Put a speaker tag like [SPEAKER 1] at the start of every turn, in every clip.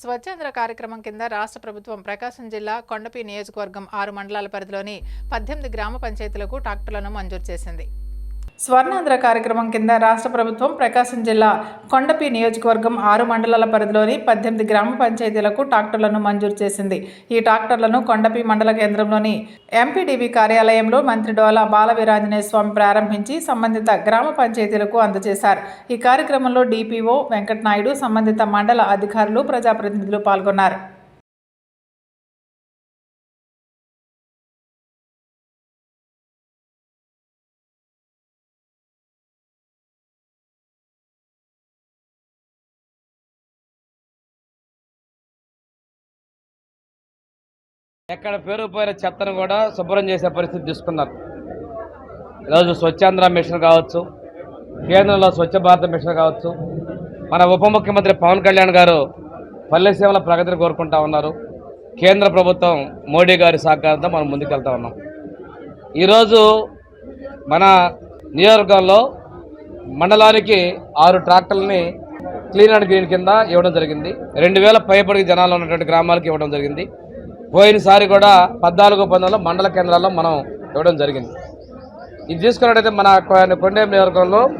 [SPEAKER 1] స్వచ్ఛాంధ్ర కార్యక్రమం కింద రాష్ట్ర ప్రభుత్వం ప్రకాశం జిల్లా కొండపి నియోజకవర్గం ఆరు మండలాల పరిధిలోని పద్దెనిమిది గ్రామ పంచాయతీలకు ట్రాక్టర్లను మంజూరు చేసింది. స్వర్ణాంధ్ర కార్యక్రమం కింద రాష్ట్ర ప్రభుత్వం ప్రకాశం జిల్లా కొండపి నియోజకవర్గం ఆరు మండలాల పరిధిలోని పద్దెనిమిది గ్రామ పంచాయతీలకు ట్రాక్టర్లను మంజూరు చేసింది. ఈ ట్రాక్టర్లను కొండపి మండల కేంద్రంలోని ఎంపీడీబీ కార్యాలయంలో మంత్రి డోలా బాలవీరాంజనేయ స్వామి ప్రారంభించి సంబంధిత గ్రామ పంచాయతీలకు అందజేశారు. ఈ కార్యక్రమంలో డీపీఓ వెంకటనాయుడు సంబంధిత మండల అధికారులు ప్రజాప్రతినిధులు పాల్గొన్నారు.
[SPEAKER 2] ఎక్కడ పేరుపోయిన చెత్తను కూడా శుభ్రం చేసే పరిస్థితి తీసుకున్నారు. ఈరోజు స్వచ్ఛాంధ్ర మిషన్ కావచ్చు కేంద్రంలో స్వచ్ఛ భారత్ మిషన్ కావచ్చు మన ఉప ముఖ్యమంత్రి పవన్ కళ్యాణ్ గారు పల్లె సేవల ప్రగతిని కోరుకుంటా ఉన్నారు. కేంద్ర ప్రభుత్వం మోడీ గారి సహకారంతో మనం ముందుకెళ్తా ఉన్నాం. ఈరోజు మన నియోజకవర్గంలో మండలానికి ఆరు ట్రాక్టర్లని క్లీన్ అండ్ గ్రీన్ కింద ఇవ్వడం జరిగింది. రెండు వేల పైబడి జనాలు ఉన్నటువంటి గ్రామాలకు ఇవ్వడం జరిగింది. పోయినసారి కూడా పద్నాలుగు పంతొమ్మిదిలో మండల కేంద్రాల్లో మనం ఇవ్వడం జరిగింది. ఇది తీసుకున్నట్టయితే మన కొ- నియోజకవర్గంలో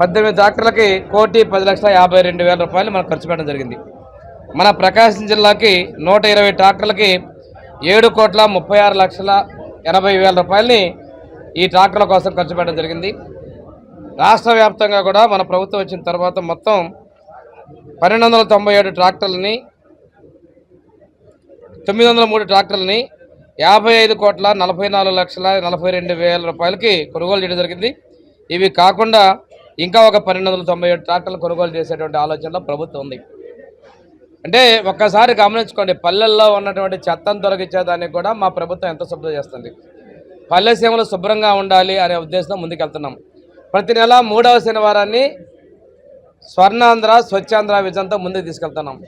[SPEAKER 2] పద్దెనిమిది ట్రాక్టర్లకి కోటి పది లక్షల యాభై రెండు వేల రూపాయలు మనం ఖర్చు పెట్టడం జరిగింది. మన ప్రకాశం జిల్లాకి నూట ఇరవై ట్రాక్టర్లకి ఏడు కోట్ల ముప్పై ఆరు లక్షల ఎనభై వేల రూపాయలని ఈ ట్రాక్టర్ల కోసం ఖర్చు పెట్టడం జరిగింది. రాష్ట్ర వ్యాప్తంగా కూడా మన ప్రభుత్వం వచ్చిన తర్వాత మొత్తం పన్నెండు వందల తొంభై ఏడు ట్రాక్టర్లని తొమ్మిది వందల మూడు ట్రాక్టర్లని యాభై ఐదు కోట్ల నలభై నాలుగు లక్షల నలభై రెండు వేల రూపాయలకి కొనుగోలు చేయడం జరిగింది. ఇవి కాకుండా ఇంకా ఒక పన్నెండు వందల తొంభై ఏడు ట్రాక్టర్లు కొనుగోలు చేసేటువంటి ఆలోచనలో ప్రభుత్వం ఉంది. అంటే ఒక్కసారి గమనించుకోండి పల్లెల్లో ఉన్నటువంటి చెత్తను తొలగించేదానికి కూడా మా ప్రభుత్వం ఎంత శుభ్రం చేస్తుంది. పల్లె సీమలు శుభ్రంగా ఉండాలి అనే ఉద్దేశంతో ముందుకెళ్తున్నాం. ప్రతి నెల మూడవ శనివారాన్ని స్వర్ణాంధ్ర స్వచ్ఛాంధ్ర విజయంతో ముందుకు తీసుకెళ్తున్నాం.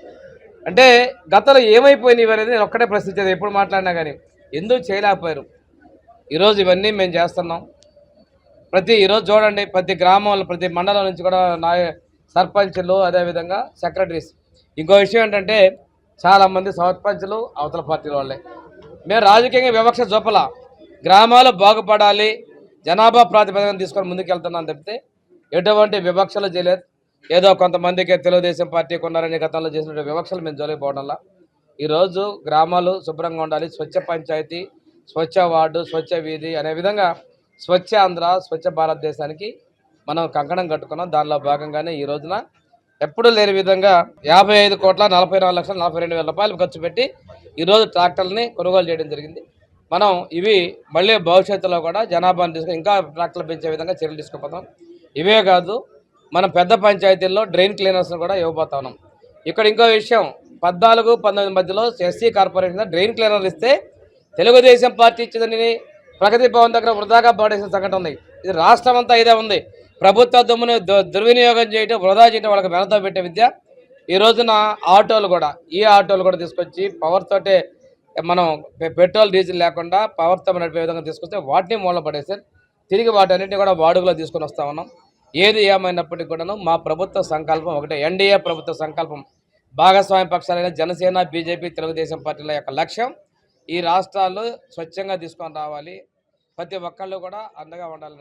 [SPEAKER 2] అంటే గతంలో ఏమైపోయినాయి అనేది నేను ఒక్కటే ప్రశ్నించేది ఎప్పుడు మాట్లాడినా కానీ. ఎందుకు చేయలేకపోయారు? ఈరోజు ఇవన్నీ మేము చేస్తున్నాం. ప్రతి ఈరోజు చూడండి ప్రతి గ్రామంలో ప్రతి మండలం నుంచి కూడా నా సర్పంచ్లు అదేవిధంగా సెక్రటరీస్. ఇంకో విషయం ఏంటంటే చాలామంది సర్పంచ్లు అవతల పార్టీల వాళ్ళే. మేము రాజకీయంగా వివక్ష చూపల. గ్రామాలు బాగుపడాలి జనాభా ప్రాతిపదికన తీసుకొని ముందుకు వెళ్తున్నాను తప్పితే ఎటువంటి వివక్షలు చేయలేదు. ఏదో కొంతమందికి తెలుగుదేశం పార్టీకి ఉన్నారని గతంలో చేసిన వివక్షలు మేము జోలిపోవడంలా ఈరోజు గ్రామాలు శుభ్రంగా ఉండాలి. స్వచ్ఛ పంచాయతీ స్వచ్ఛ వార్డు స్వచ్ఛ వీధి అనే విధంగా స్వచ్ఛ ఆంధ్ర స్వచ్ఛ భారతదేశానికి మనం కంకణం కట్టుకున్నాం. దానిలో భాగంగానే ఈ రోజున ఎప్పుడూ లేని విధంగా యాభై ఐదు కోట్ల నలభై నాలుగు లక్షల నలభై రెండు వేల రూపాయలు ఖర్చు పెట్టి ఈరోజు ట్రాక్టర్లని కొనుగోలు చేయడం జరిగింది. మనం ఇవి మళ్ళీ భవిష్యత్తులో కూడా జనాభాను తీసుకొని ఇంకా ట్రాక్టర్లు పెంచే విధంగా చర్యలు తీసుకుపోతాం. ఇవే కాదు మనం పెద్ద పంచాయతీల్లో డ్రైన్ క్లీనర్స్ని కూడా ఇవ్వబోతా ఉన్నాం. ఇక్కడ ఇంకో విషయం పద్నాలుగు పంతొమ్మిది మధ్యలో ఎస్సీ కార్పొరేషన్ డ్రైన్ క్లీనర్లు ఇస్తే తెలుగుదేశం పార్టీ ఇచ్చిందని ప్రగతి భవన్ దగ్గర వృధాగా పాడేసిన సంఘటన ఉంది. ఇది రాష్ట్రం అంతా ఇదే ఉంది. ప్రభుత్వ దుమ్ముని దుర్వినియోగం చేయటం వృధా చేయటం వాళ్ళకి మెనతో పెట్టే విద్య. ఈ రోజున ఆటోలు కూడా ఈ ఆటోలు కూడా తీసుకొచ్చి పవర్ తోటే మనం పెట్రోల్ డీజిల్ లేకుండా పవర్తో నడిపే విధంగా తీసుకొస్తే వాటిని మూల పడేసారు తిరిగి వాటన్నిటిని కూడా వాడుకలో తీసుకొని వస్తా ఉన్నాం. ఏది ఏమైనప్పటికీ కూడాను మా ప్రభుత్వ సంకల్పం ఒకటే ఎన్డీఏ ప్రభుత్వ సంకల్పం. భాగస్వామ్య పక్షాలైన జనసేన బీజేపీ తెలుగుదేశం పార్టీల యొక్క లక్ష్యం ఈ రాష్ట్రాల్లో స్వచ్ఛంగా తీసుకొని రావాలి. ప్రతి ఒక్కళ్ళు కూడా అండగా ఉండాలని